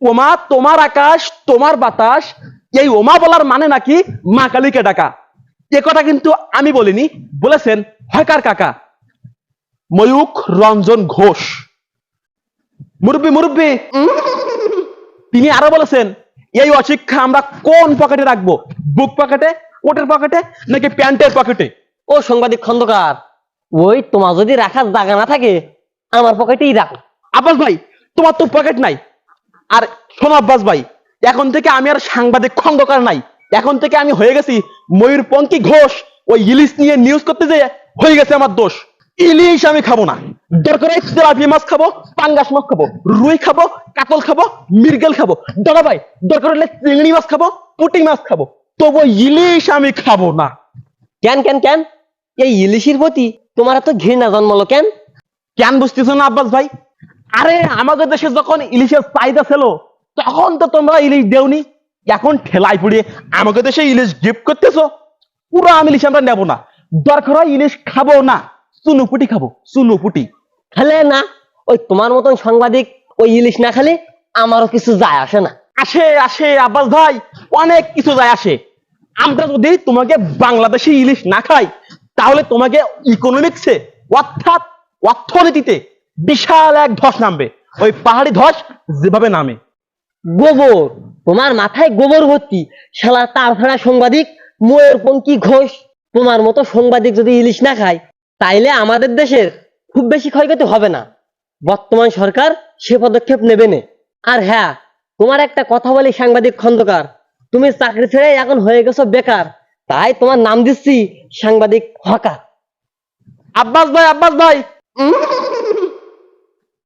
ওমা তোমার আকাশ তোমার বাতাস এই ওমা বলার মানে নাকি মা কালীকে ডাকা? এ কথা কিন্তু আমি বলিনি বলেছেন হয়কার কাকা। ময়ূখ রঞ্জন ঘোষ। মুরব্বী মুরব্বী তিনি আরও বলেছেন এই অশিক্ষা আমরা কোন পকেটে রাখব? বুক পকেটে কোটের পকেটে নাকি প্যান্টের পকেটে? ও সাংবাদিক খন্দকার ওই তোমার যদি রাখার জায়গা না থাকে আমার পকেটেই রাখো। আব্বাস ভাই তোমার তো পকেট নাই। আর শোনো আব্বাস ভাই এখন থেকে আমি আর সাংবাদিক খন্দকার নাই। এখন থেকে আমি হয়ে গেছি ময়ূরপঙ্খী ঘোষ। ওই ইলিশ নিয়ে নিউজ করতে যে হয়ে গেছে আমার দোষ। ইলিশ আমি খাব না। দরকার তেলাপিয়া মাছ খাব পাঙ্গাস মাছ খাব রুই খাব কাতল খাব মির্গেল খাব। দাদা ভাই দরকার হলে চিংড়ি মাছ খাব পুঁটি মাছ খাব। তবু ইলিশ আমি খাব না। কেন কেন কেন? এই ইলিশের প্রতি তোমার এত ঘৃণা জন্মলো কেন? কেন বুঝতেছো না আব্বাস ভাই? আরে আমাদের দেশে যখন ইলিশের চাহিদা ছিল তখন তো তোমরা ইলিশ দেওনি। এখন ঠেলাই পুড়িয়ে আমাদের দেশে ইলিশ গিফট করতেছো। পুরো আমি ইলিশ আমরা নেব না। দরকার হয় ইলিশ খাব না চুনুপুটি খাব চুনুপুটি। খেলে না ওই তোমার মতন সাংবাদিক ওই ইলিশ না খেলে আমারও কিছু যায় আসে না। আসে আসে আব্বাস ভাই অনেক কিছু যায় আসে। আমরা যদি তোমাকে বাংলাদেশে ইলিশ না খাই তাহলে তোমাকে ইকোনমিক্সে অর্থাৎ অর্থনীতিতে বিশাল এক ধস নামবে। ওই পাহাড়ি ধস যেভাবে নামে। গোবর তোমার মাথায় গোবর ভর্তি। শালা তার ফেরা সাংবাদিক ময়ূরপঙ্খী ঘোষ। তোমার মতো সাংবাদিক যদি ইলিশ না খায় তাইলে আমাদের দেশের খুব বেশি ক্ষয়ক্ষতি হবে না। বর্তমান সরকার সে পদক্ষেপ নেবে না। আর হ্যাঁ তোমার একটা কথা বলি সাংবাদিক খন্দকার। তুমি চাকরি ছেড়ে এখন হয়ে গেছো বেকার। তাই তোমার নাম দিচ্ছি সাংবাদিক হকার। আব্বাস ভাই আব্বাস ভাই।